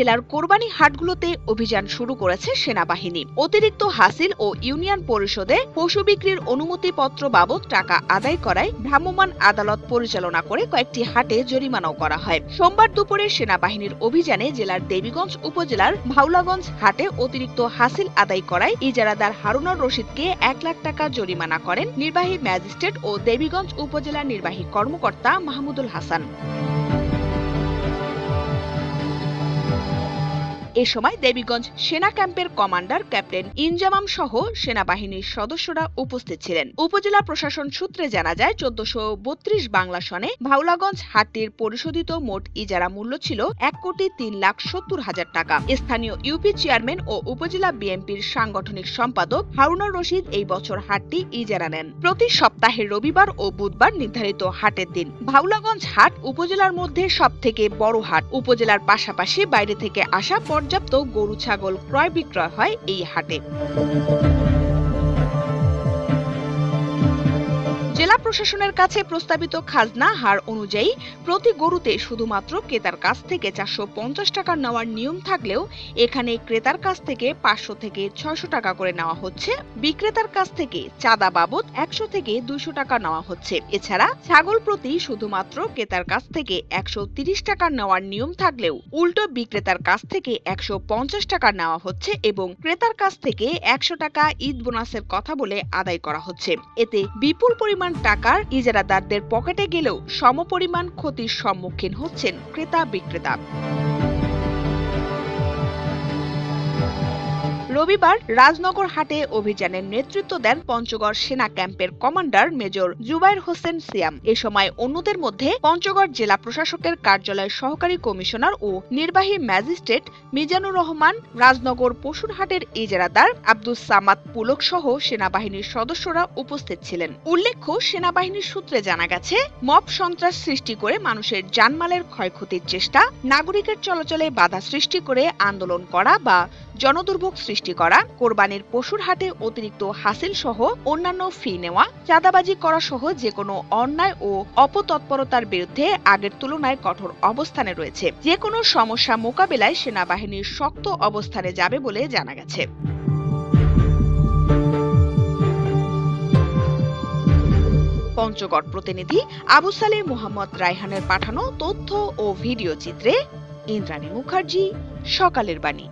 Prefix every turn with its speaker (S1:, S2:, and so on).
S1: জেলার কোরবানি হাটগুলোতে অভিযান শুরু করেছে সেনাবাহিনী। অতিরিক্ত হাসিল ও ইউনিয়ন পরিষদে পশু বিক্রির অনুমতিপত্র বাবদ টাকা আদায় করায় ভ্রাম্যমাণ আদালত পরিচালনা করে কয়েকটি হাটে জরিমানাও করা হয়। সোমবার দুপুরে সেনাবাহিনীর অভিযানে জেলার দেবীগঞ্জ উপজেলার ভাউলাগঞ্জ হাটে অতিরিক্ত হাসিল আদায় করায় ইজারাদার হারুনর রশিদকে এক লাখ টাকা জরিমানা করেন নির্বাহী ম্যাজিস্ট্রেট ও দেবীগঞ্জ উপজেলা নির্বাহী কর্মকর্তা মাহমুদুল হাসান। এ সময় দেবীগঞ্জ সেনা ক্যাম্পের কমান্ডার ক্যাপ্টেন ইনজামাম সহ সেনাবাহিনীর সদস্যরা উপস্থিত ছিলেন। উপজেলা প্রশাসন সূত্রে জানা যায়, চোদ্দশো বত্রিশ বাংলা সনে ভাওলাগঞ্জ হাটটির পরিশোধিত মোট ইজারা মূল্য ছিল এক কোটি তিন লাখ সত্তর হাজার টাকা। স্থানীয় ইউপি চেয়ারম্যান ও উপজেলা বিএনপির সাংগঠনিক সম্পাদক হারুনুর রশিদ এই বছর হাটটি ইজারা নেন। প্রতি সপ্তাহে রবিবার ও বুধবার নির্ধারিত হাটের দিন। ভাওলাগঞ্জ হাট উপজেলার মধ্যে সব থেকে বড় হাট। উপজেলার পাশাপাশি বাইরে থেকে আসা পর্যাপ্ত গরু ছাগল ক্রয় বিক্রয় হয় এই হাটে। জেলা প্রশাসনের কাছে প্রস্তাবিত খাজনা হার অনুযায়ী প্রতি গরুতে শুধুমাত্র ক্রেতার কাছ থেকে চারশো পঞ্চাশ টাকা নেওয়ার নিয়ম থাকলেও এখানে ক্রেতার কাছ থেকে পাঁচশো থেকে ছয়শো টাকা করে নেওয়া হচ্ছে। বিক্রেতার কাছ থেকে চাঁদা বাবদ একশো থেকে দুইশো টাকা নেওয়া হচ্ছে। এছাড়া ছাগল প্রতি শুধুমাত্র ক্রেতার কাছ থেকে একশো তিরিশ টাকা নেওয়ার নিয়ম থাকলেও উল্টো বিক্রেতার কাছ থেকে একশো পঞ্চাশ টাকা নেওয়া হচ্ছে এবং ক্রেতার কাছ থেকে একশো টাকা ঈদ বোনাসের কথা বলে আদায় করা হচ্ছে। এতে বিপুল পরিমাণ টাকার ইজারাদারদের পকেটে গেলেও সমপরিমাণ ক্ষতির সম্মুখীন হচ্ছেন ক্রেতা বিক্রেতা। রবিবার রাজনগর হাটে অভিযানের নেতৃত্ব দেন পঞ্চগড় সেনা ক্যাম্পের কমান্ডার মেজর জুবাইর হোসেন সিয়াম। এ সময় অন্যদের মধ্যে পঞ্চগড় জেলা প্রশাসকের কার্যালয়ের সহকারী কমিশনার ও নির্বাহী ম্যাজিস্ট্রেট মিজানুর রহমান, রাজনগর পশুরহাটের ইজারাদার আব্দুস সামাদ পুলক সহ সেনাবাহিনীর সদস্যরা উপস্থিত ছিলেন। উল্লেখ্য, সেনাবাহিনীর সূত্রে জানা গেছে, মব সন্ত্রাস সৃষ্টি করে মানুষের জানমালের ক্ষয়ক্ষতির চেষ্টা, নাগরিকের চলাচলে বাধা সৃষ্টি করে আন্দোলন করা বা জনদুর্ভোগ সৃষ্টি করা, কোরবানির পশুর হাটে অতিরিক্ত হাসিল সহ অন্যান্য ফি নেওয়া, চাঁদাবাজি করা সহ যে কোনো অন্যায় ও অপতৎপরতার বিরুদ্ধে আগের তুলনায় কঠোর অবস্থানে রয়েছে। যে কোনো সমস্যা মোকাবেলায় সেনাবাহিনীর শক্ত অবস্থানে যাবে বলে জানা গেছে। পঞ্চগড় প্রতিনিধি আবু সালে মোহাম্মদ রায়হানের পাঠানো তথ্য ও ভিডিও চিত্রে ইন্দ্রাণী মুখার্জি, সকালের বাণী।